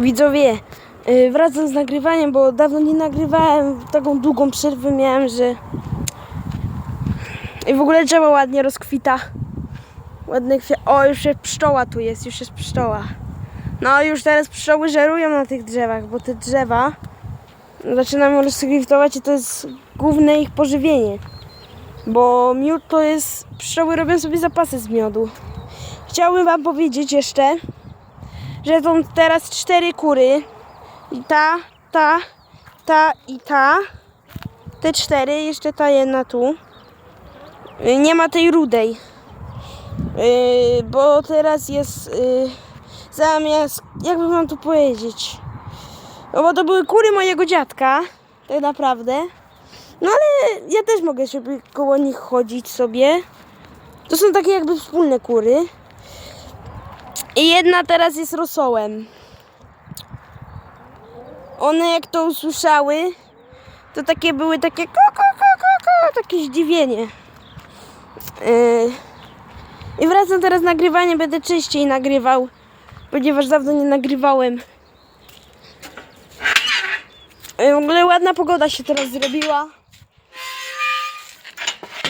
Widzowie, yy, wracam z nagrywaniem, bo dawno nie nagrywałem, taką długą przerwę miałem, że... I w ogóle drzewo ładnie rozkwita. Ładne kwie... O, już jest pszczoła tu jest, już jest pszczoła. No, już teraz pszczoły żerują na tych drzewach, bo te drzewa zaczynają rozkwitować i to jest główne ich pożywienie. Bo miód to jest... Pszczoły robią sobie zapasy z miodu. Chciałbym wam powiedzieć jeszcze, że są teraz cztery kury. I ta, ta, ta i ta. Te cztery, jeszcze ta jedna tu. Y, Nie ma tej rudej. Yy, bo teraz jest yy, zamiast, jakby wam tu powiedzieć. No bo to były kury mojego dziadka, tak naprawdę. No ale ja też mogę sobie koło nich chodzić sobie. To są takie jakby wspólne kury. I jedna teraz jest rosołem. One jak to usłyszały, to takie były takie ko, ko, ko, ko, ko, takie zdziwienie. Yy. I wracam teraz nagrywanie, będę częściej nagrywał, ponieważ dawno nie nagrywałem. Yy, W ogóle ładna pogoda się teraz zrobiła.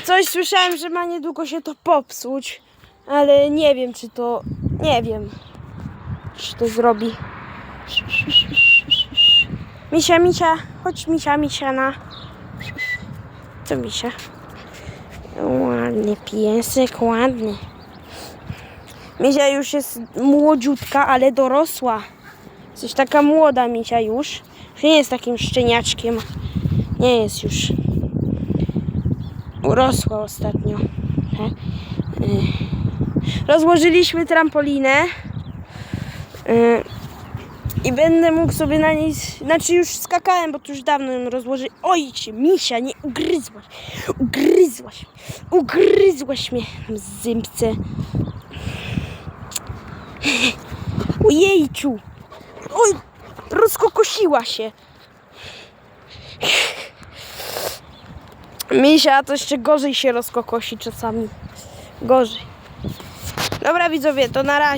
Coś słyszałem, że ma niedługo się to popsuć, ale nie wiem czy to, nie wiem, czy to zrobi. Misia, misia, chodź misia, misia na. Co misia? Ładny piesek, ładny. Misia już jest młodziutka, ale dorosła. Jesteś taka młoda misia już. Nie jest takim szczeniaczkiem. Nie jest już. Urosła ostatnio. He? Rozłożyliśmy trampolinę. Y. I będę mógł sobie na niej, znaczy już skakałem, bo tu już dawno ją rozłoży. Oj, cię, misia, nie ugryzłaś. Ugryzłaś. Ugryzłaś mnie zympce. Ojejciu. Oj, rozkokosiła się. Misia to jeszcze gorzej się rozkokosi czasami. Gorzej. Dobra widzowie, to na razie.